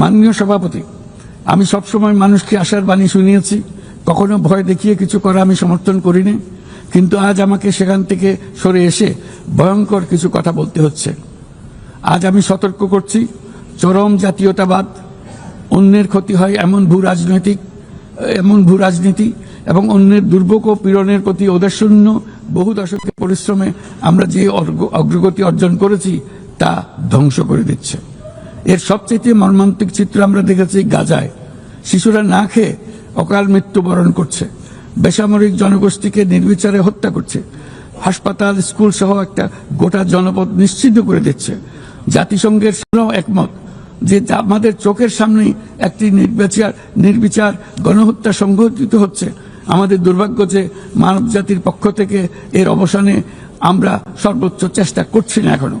মাননীয় সভাপতি, আমি সবসময় মানুষকে আশার বাণী শুনিয়েছি। কখনো ভয় দেখিয়ে কিছু করা আমি সমর্থন করিনি, কিন্তু আজ আমাকে সেখান থেকে সরে এসে ভয়ঙ্কর কিছু কথা বলতে হচ্ছে। আজ আমি সতর্ক করছি, চরম জাতীয়তাবাদ, অন্যের ক্ষতি হয় এমন ভূ রাজনৈতিক, এমন ভূ রাজনীতি এবং অন্যের দুর্ভোগ ও পীড়নের প্রতি ওদেশূন্য বহু দশকের পরিশ্রমে আমরা যে অগ্রগতি অর্জন করেছি তা ধ্বংস করে দিচ্ছে। এর সবচেয়ে মর্মান্তিক চিত্র আমরা দেখেছি গাজায়। শিশুরা না খেয়ে অকাল মৃত্যুবরণ করছে। বেসামরিক জনগোষ্ঠীকে নির্বিচারে হত্যা করছে। হাসপাতাল, স্কুল সহ একটা গোটা জনপদ নিশ্চিত করে দিচ্ছে। জাতিসংঘের একমত যে আমাদের চোখের সামনেই একটি নির্বিচার নির্বিচার গণহত্যা সংঘটিত হচ্ছে। আমাদের দুর্ভাগ্য যে মানব জাতির পক্ষ থেকে এর অবসানে আমরা সর্বোচ্চ চেষ্টা করছি না এখনও।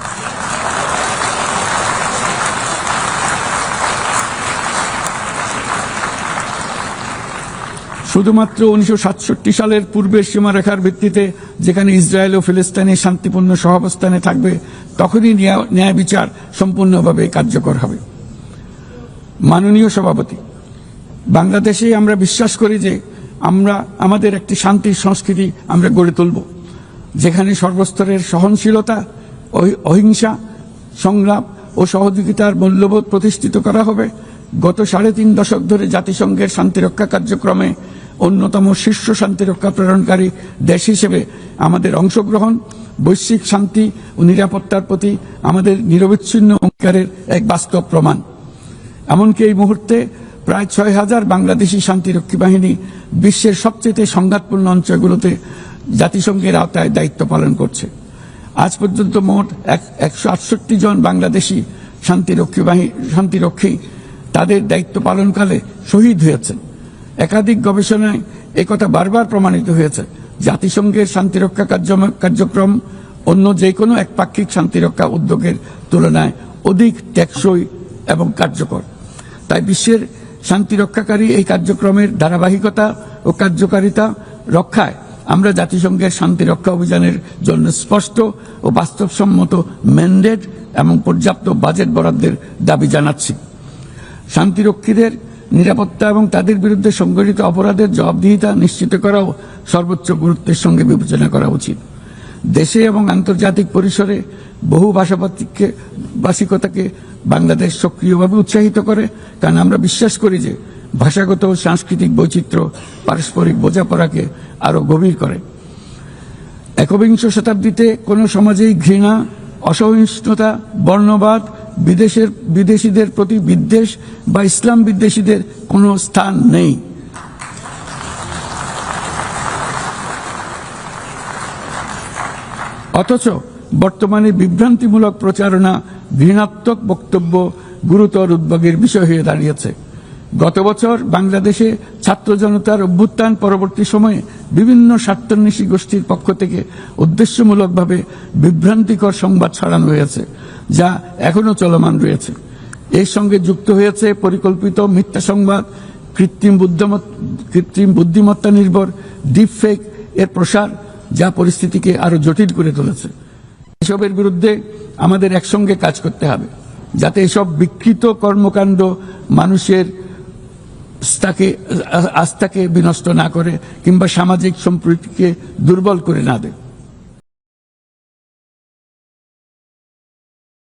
শুধুমাত্র উনিশশো সাতষট্টি সালের পূর্বের সীমারেখার ভিত্তিতে যেখানে ইসরায়েল ও ফিলিস্তিনি শান্তিপূর্ণ সহাবস্থানে থাকবে, তখনই ন্যায়- বিচার সম্পূর্ণভাবে কার্যকর হবে। মাননীয় সভাপতি বাংলাদেশে আমরা বিশ্বাস করি যে আমরা, আমাদের একটি শান্তির সংস্কৃতি আমরা গড়ে তুলব, যেখানে সর্বস্তরের সহনশীলতা অহিংসা, সংলাপ ও সহযোগিতার মূল্যবোধ প্রতিষ্ঠিত করা হবে। গত সাড়ে তিন দশক ধরে জাতিসংঘের শান্তিরক্ষা কার্যক্রমে অন্যতম শীর্ষ শান্তিরক্ষা প্রেরণকারী দেশ হিসেবে আমাদের অংশগ্রহণ, বৈশ্বিক শান্তি ও নিরাপত্তার প্রতি আমাদের নিরবিচ্ছিন্ন অঙ্গীকারের এক বাস্তব প্রমাণ। এমনকি এই মুহূর্তে প্রায় ছয় হাজার বাংলাদেশি শান্তিরক্ষী বাহিনী বিশ্বের সবচেয়ে সংঘাতপূর্ণ অঞ্চলগুলোতে জাতিসংঘের আওতায় দায়িত্ব পালন করছে। আজ পর্যন্ত মোট এক একশো আটষট্টি জন বাংলাদেশি শান্তিরক্ষী বাহিনী শান্তিরক্ষী তাদের দায়িত্ব পালনকালে শহীদ হয়েছেন। একাধিক গবেষণায় একথা বারবার প্রমাণিত হয়েছে। জাতিসংঘের শান্তিরক্ষা কার্যক্রম অন্য যে কোনো একপাক্ষিক শান্তিরক্ষা উদ্যোগের তুলনায় অধিক টেকসই এবং কার্যকর। তাই বিশ্বের শান্তিরক্ষাকারী এই কার্যক্রমের ধারাবাহিকতা ও কার্যকারিতা রক্ষায় আমরা জাতিসংঘের শান্তিরক্ষা অভিযানের জন্য স্পষ্ট ও বাস্তবসম্মত ম্যান্ডেট এবং পর্যাপ্ত বাজেট বরাদ্দের দাবি জানাচ্ছি। শান্তিরক্ষীদের নিরাপত্তা এবং তাদের বিরুদ্ধে সংঘটিত অপরাধের জবাবদিহিতা নিশ্চিত করাও সর্বোচ্চ গুরুত্বের সঙ্গে বিবেচনা করা উচিত। দেশে এবং আন্তর্জাতিক পরিসরে বহু ভাষাভাষিককে ভাষিকতাকে বাংলাদেশ সক্রিয়ভাবে উৎসাহিত করে, কারণ আমরা বিশ্বাস করি যে ভাষাগত ও সাংস্কৃতিক বৈচিত্র্য পারস্পরিক বোঝাপড়াকে আরও গভীর করে। একবিংশ শতাব্দীতে কোনো সমাজেই ঘৃণা, অসহিষ্ণুতা, বর্ণবাদ বিদেশের বিদেশিদের প্রতি বিদ্বেষ বা ইসলাম বিদ্বেষীদের কোনো স্থান নেই। অথচ বর্তমানে বিভ্রান্তিমূলক প্রচারণা ঘৃণাত্মক বক্তব্য গুরুতর উদ্বেগের বিষয় হয়ে দাঁড়িয়েছে। গত বছর বাংলাদেশে ছাত্র জনতার অভ্যুত্থান পরবর্তী সময়ে বিভিন্ন স্বার্থান্বেষী গোষ্ঠীর পক্ষ থেকে উদ্দেশ্যমূলকভাবে বিভ্রান্তিকর সংবাদ ছড়ানো হয়েছে, যা এখনও চলমান রয়েছে। এর সঙ্গে যুক্ত হয়েছে পরিকল্পিত মিথ্যা সংবাদ, কৃত্রিম কৃত্রিম বুদ্ধিমত্তা নির্ভর ডিপ ফেক এর প্রসার, যা পরিস্থিতিকে আরও জটিল করে তুলেছে। এসবের বিরুদ্ধে আমাদের একসঙ্গে কাজ করতে হবে, যাতে এসব বিকৃত কর্মকাণ্ড মানুষের আস্থাকে আস্থাকে বিনষ্ট না করে কিংবা সামাজিক সম্প্রীতিকে দুর্বল করে না দেয়।